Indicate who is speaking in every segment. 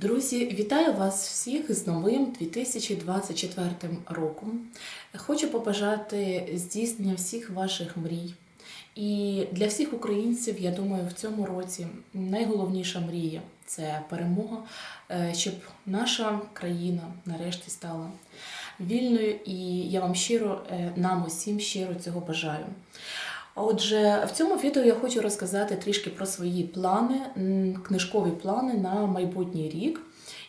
Speaker 1: Друзі, вітаю вас всіх з новим 2024 роком. Хочу побажати здійснення всіх ваших мрій. І для всіх українців, я думаю, в цьому році найголовніша мрія це перемога, е, щоб наша країна нарешті стала вільною. І я вам щиро, е, нам усім щиро цього бажаю. Отже, в цьому відео я хочу розказати трішки про свої плани, книжкові плани на майбутній рік.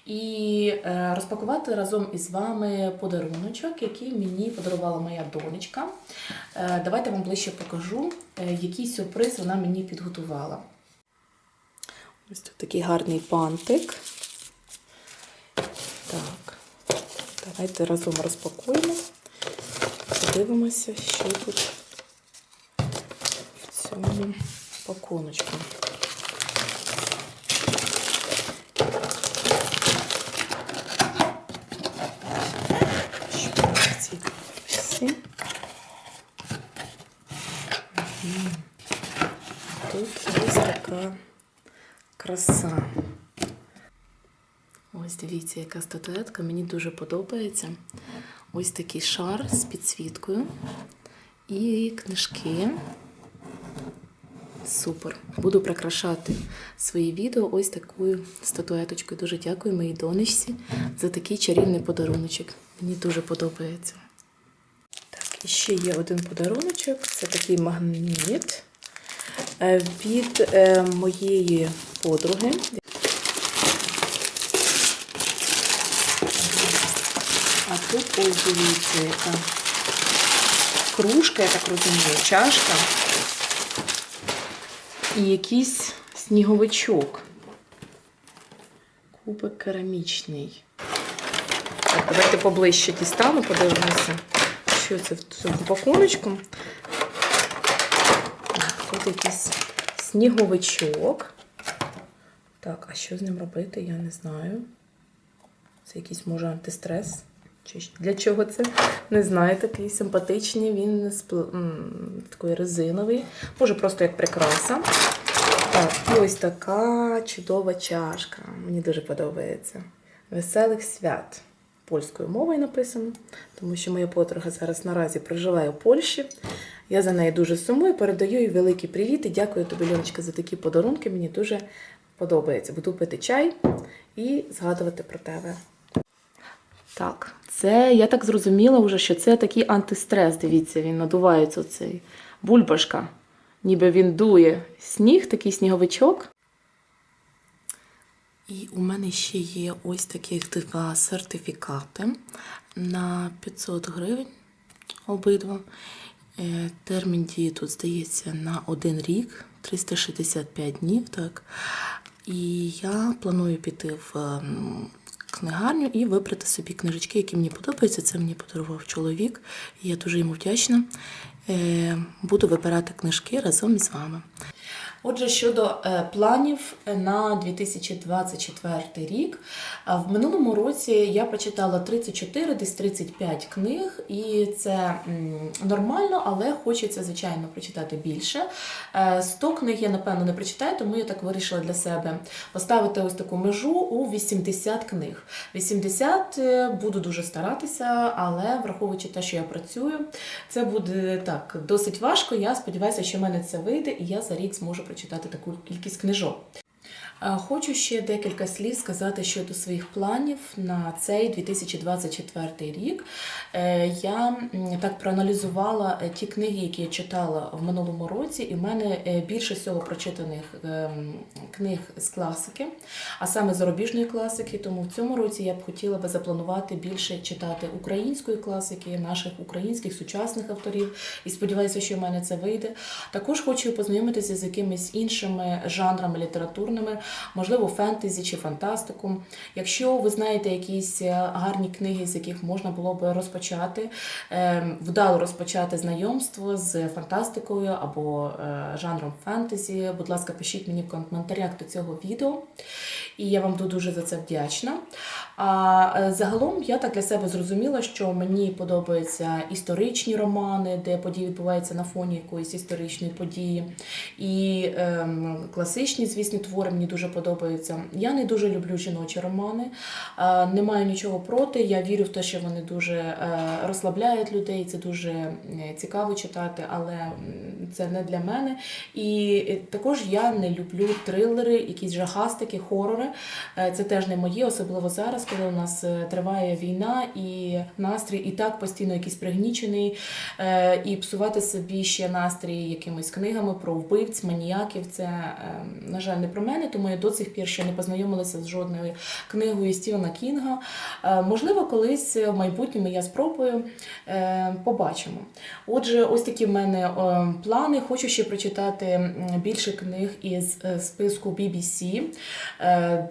Speaker 1: І е, розпакувати разом із вами подаруночок, який мені подарувала моя донечка. Е, давайте вам ближче покажу, е, який сюрприз вона мені підготувала. Ось тут такий гарний бантик. Так, давайте разом розпакуємо. Подивимося, що тут пакуночку. Що в цій. Тут ось така краса. Ось дивіться, яка статуетка. Мені дуже подобається. Ось такий шар з підсвіткою. І книжки. Супер. Буду прикрашати свої відео ось такою статуеточкою. Дуже дякую моїй донечці за такий чарівний подаруночок. Мені дуже подобається. Так, і ще є один подаруночок. Це такий магніт е, від е, моєї подруги. А тут ось дивіться, яка кружка, я так розумію, чашка і якийсь сніговичок. Кубик керамічний. Так, давайте поближче дістану, подивимося, що це в цьому пакуночку. Тут якийсь сніговичок. Так, а що з ним робити, я не знаю. Це якийсь, може, антистрес. Чи для чого це? Не знаю, такий симпатичний, він з такий резиновий. Може, просто як прикраса. Так, і ось така чудова чашка. Мені дуже подобається. Веселих свят. Польською мовою написано, тому що моя подруга зараз наразі проживає у Польщі. Я за нею дуже сумую, передаю їй великий привіт і дякую тобі, Льоночка, за такі подарунки. Мені дуже подобається. Буду пити чай і згадувати про тебе. Так, це я так зрозуміла вже, що це такий антистрес. Дивіться, він надувається оцей бульбашка. Ніби він дує сніг, такий сніговичок. І у мене ще є ось таких два сертифікати на 500 гривень обидва. Е, Термін дії тут здається на один рік, 365 днів. Так. І я планую піти в ем, книгарню і вибрати собі книжечки, які мені подобаються. Це мені подарував чоловік. І я дуже йому вдячна. Е, Буду вибирати книжки разом із вами. Отже, щодо е, планів на 2024 рік, в минулому році я прочитала 34, десь 35 книг, і це нормально, але хочеться, звичайно, прочитати більше. Е, 100 книг я, напевно, не прочитаю, тому я так вирішила для себе поставити ось таку межу у 80 книг. 80 е, буду дуже старатися, але враховуючи те, що я працюю, це буде так досить важко. Я сподіваюся, що в мене це вийде, і я за рік зможу прочитати таку кількість книжок. Е, Хочу ще декілька слів сказати щодо своїх планів на цей 2024 рік. Е, Я так проаналізувала е, ті книги, які я читала в минулому році, і в мене більше всього прочитаних ем, книг з класики, а саме зарубіжної класики. Тому в цьому році я б хотіла би запланувати більше читати української класики, наших українських сучасних авторів. І сподіваюся, що в мене це вийде. Також хочу познайомитися з якимись іншими жанрами літературними, можливо, фентезі чи фантастику. Якщо ви знаєте якісь е, гарні книги, з яких можна було би розпочати, е, вдало розпочати знайомство з фантастикою або е, жанром фентезі, будь ласка, пишіть мені в коментарях до цього відео. і я вам дуже за це вдячна. А е, загалом я так для себе зрозуміла, що мені подобаються історичні романи, де події відбуваються на фоні якоїсь історичної події. І ем, класичні, звісно, твори мені дуже подобаються. Я не дуже люблю жіночі романи, е, не маю нічого проти. Я вірю в те, що вони дуже е, розслабляють людей. Це дуже е, цікаво читати, але це не для мене. І також я не люблю трилери, якісь жахастики, хорори. Це теж не моє, особливо зараз, коли у нас триває війна і настрій і так постійно якийсь пригнічений. І псувати собі ще настрій якимись книгами про вбивць, маніяків. Це, е, на жаль, не про мене, тому я до цих пір ще не познайомилася з жодною книгою Стівена Кінга. Е, Можливо, колись в майбутньому я спробую. Е, Побачимо. Отже, ось такі в мене е, плани. Хочу ще прочитати більше книг із списку BBC.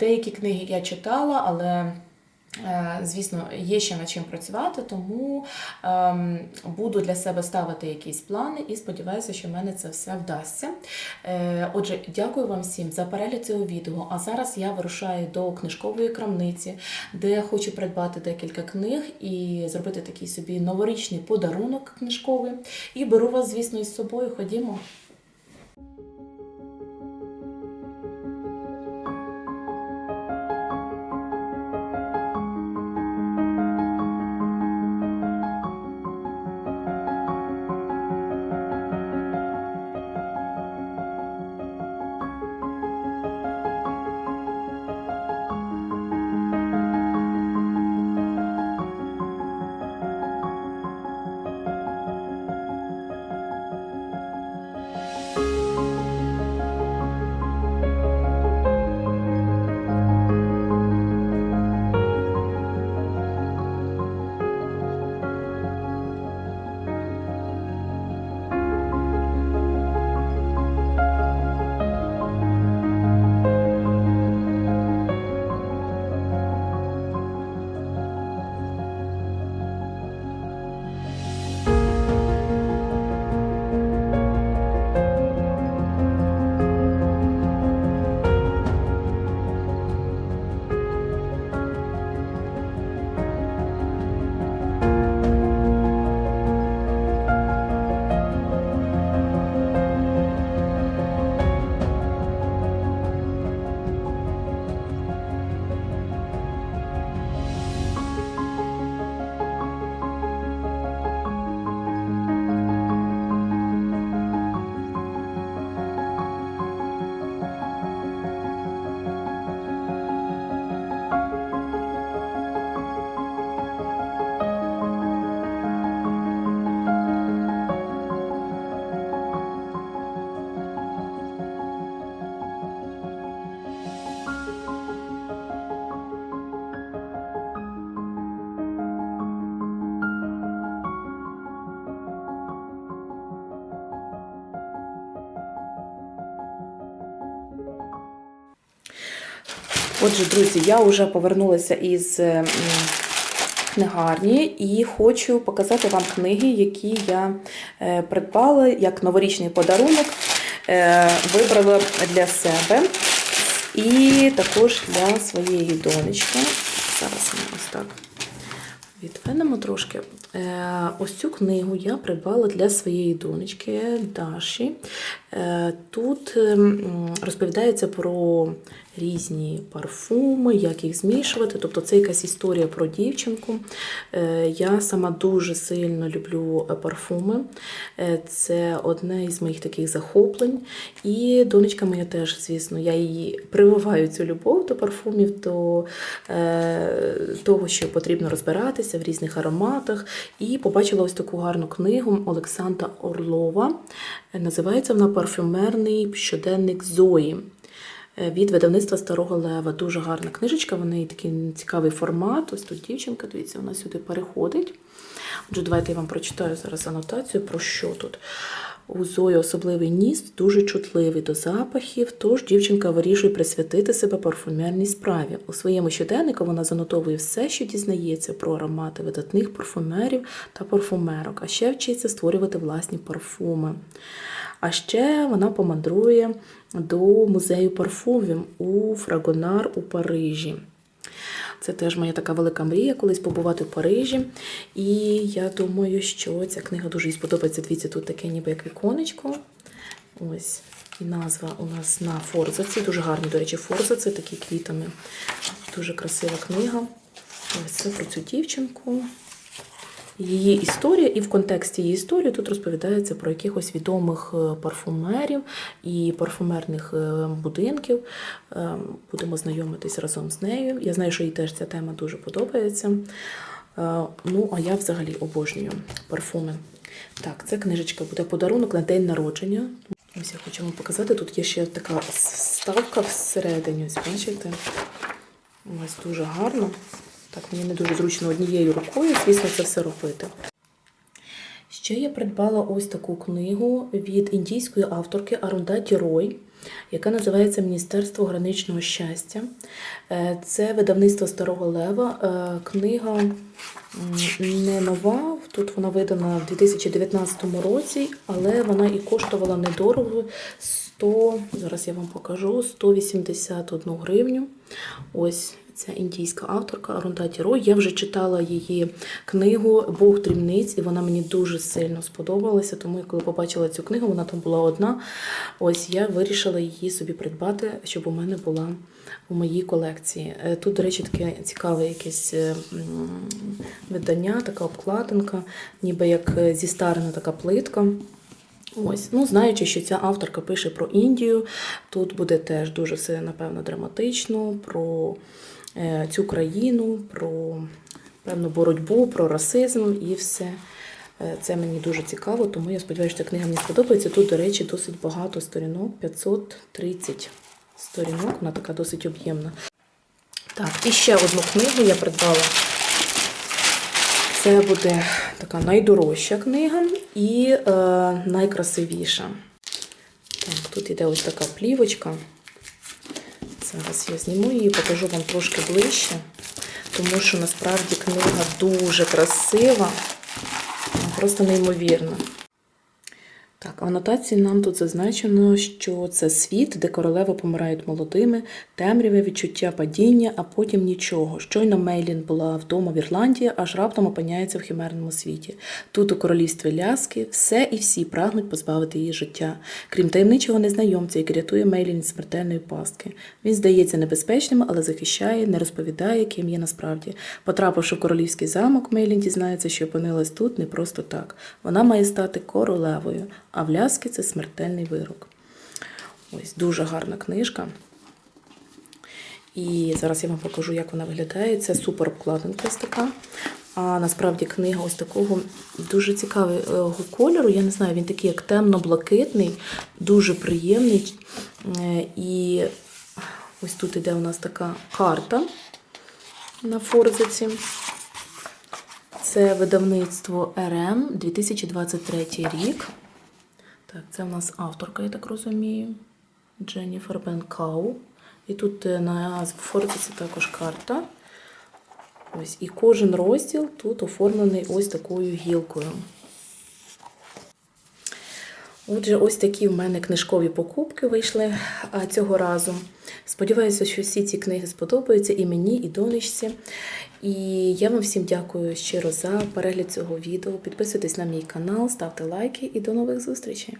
Speaker 1: Деякі книги я читала, але. Е, Звісно, є ще над чим працювати, тому ем, буду для себе ставити якісь плани і сподіваюся, що в мене це все вдасться. Е, отже, дякую вам всім за перегляд цього відео. А зараз я вирушаю до книжкової крамниці, де хочу придбати декілька книг і зробити такий собі новорічний подарунок книжковий. І беру вас, звісно, із собою. Ходімо. Отже, друзі, я вже повернулася із е, книгарні і хочу показати вам книги, які я е, придбала як новорічний подарунок. Е, Вибрала для себе і також для своєї донечки. Зараз ми ось так відведемо трошки. Ось цю книгу я придбала для своєї донечки Даші. Тут ем, розповідається про різні парфуми, як їх змішувати. Тобто це якась історія про дівчинку. Е, Я сама дуже сильно люблю е, парфуми. Е, Це одне із моїх таких захоплень. І донечка моя теж, звісно, я її прививаю цю любов до парфумів, до того, що потрібно розбиратися в різних ароматах. І побачила ось таку гарну книгу Олександра Орлова. Називається вона Парфюмерний щоденник Зої. Е, Від видавництва Старого Лева. Дуже гарна книжечка, в неї такий цікавий формат. Ось тут дівчинка, дивіться, вона сюди переходить. Отже, давайте я вам прочитаю зараз анотацію, про що тут. У Зої особливий ніс, дуже чутливий до запахів, тож дівчинка вирішує присвятити себе парфумерній справі. У своєму щоденнику вона занотовує все, що дізнається про аромати видатних парфумерів та парфумерок, а ще вчиться створювати власні парфуми. А ще вона помандрує до музею парфумів у Фрагонар у Парижі. Це теж моя така велика мрія колись побувати в Парижі. І я думаю, що ця книга дуже їй сподобається. Дивіться, тут таке ніби як віконечко. Ось. І назва у нас на форзаці. Дуже гарні, до речі, форзаці, такі квітами. Дуже красива книга. Ось це про цю дівчинку. Її історія, і в контексті її історії тут розповідається про якихось відомих е, парфумерів і парфумерних е, будинків. Е, Будемо знайомитись разом з нею. Я знаю, що їй теж ця тема дуже подобається. Ну, а я взагалі обожнюю парфуми. Так, це книжечка буде подарунок на день народження. Ось я хочу вам показати. Тут є ще така вставка всередині. Ось бачите? Ось дуже гарно. Так, мені не дуже зручно однією рукою, звісно, це все робити. Ще я придбала ось таку книгу від індійської авторки Арундаті Рой, яка називається Міністерство граничного щастя. Е, Це видавництво Старого Лева. Е, Книга не нова, тут вона видана в 2019 році, але вона і коштувала недорого 100, зараз я вам покажу, 181 гривню. Ось ця індійська авторка Арундаті Рой. Я вже читала її книгу Бог дрібниць, і вона мені дуже сильно сподобалася. Тому я коли побачила цю книгу, вона там була одна. Ось я вирішила її собі придбати, щоб у мене була у моїй колекції. Е, Тут, до речі, таке цікаве якесь е, видання, така обкладинка, ніби як е, зістарена така плитка. Ось, ну знаючи, що ця авторка пише про Індію, тут буде теж дуже все, напевно, драматично, про цю країну, про певну боротьбу, про расизм і все. Е, Це мені дуже цікаво, тому я сподіваюся, що ця книга мені сподобається. Тут, до речі, досить багато сторінок, 530 сторінок, вона така досить об'ємна. Так, і ще одну книгу я придбала. Це буде така найдорожча книга і е, найкрасивіша. Так, тут іде ось така плівочка. Зараз я зніму її, покажу вам трошки ближче, тому що насправді книга дуже красива, просто неймовірна. Так, в анотації нам тут зазначено, що це світ, де королеви помирають молодими, темряве відчуття падіння, а потім нічого. Щойно Мейлін була вдома в Ірландії, аж раптом опиняється в химерному світі. Тут у королівстві ляски все і всі прагнуть позбавити її життя, крім таємничого незнайомця, який рятує Мейлін від смертельної пастки. Він здається небезпечним, але захищає, не розповідає, ким є насправді. Потрапивши в королівський замок, Мейлін дізнається, що опинилась тут не просто так. Вона має стати королевою, а в ляски це смертельний вирок. Ось дуже гарна книжка. І зараз я вам покажу, як вона виглядає. Це супер обкладинка ось така. А насправді книга ось такого дуже цікавого кольору. Я не знаю, він такий як темно-блакитний, дуже приємний. Е, І ось тут іде у нас така карта на форзаці. Це видавництво РМ 2023 рік. Так, це в нас авторка, я так розумію. Дженніфер Бенкау. І тут е, на форзаці також карта. Ось, і кожен розділ тут оформлений ось такою гілкою. Отже, ось такі в мене книжкові покупки вийшли цього разу. Сподіваюся, що всі ці книги сподобаються і мені, і донечці. І я вам всім дякую щиро за перегляд цього відео. Підписуйтесь на мій канал, ставте лайки і до нових зустрічей!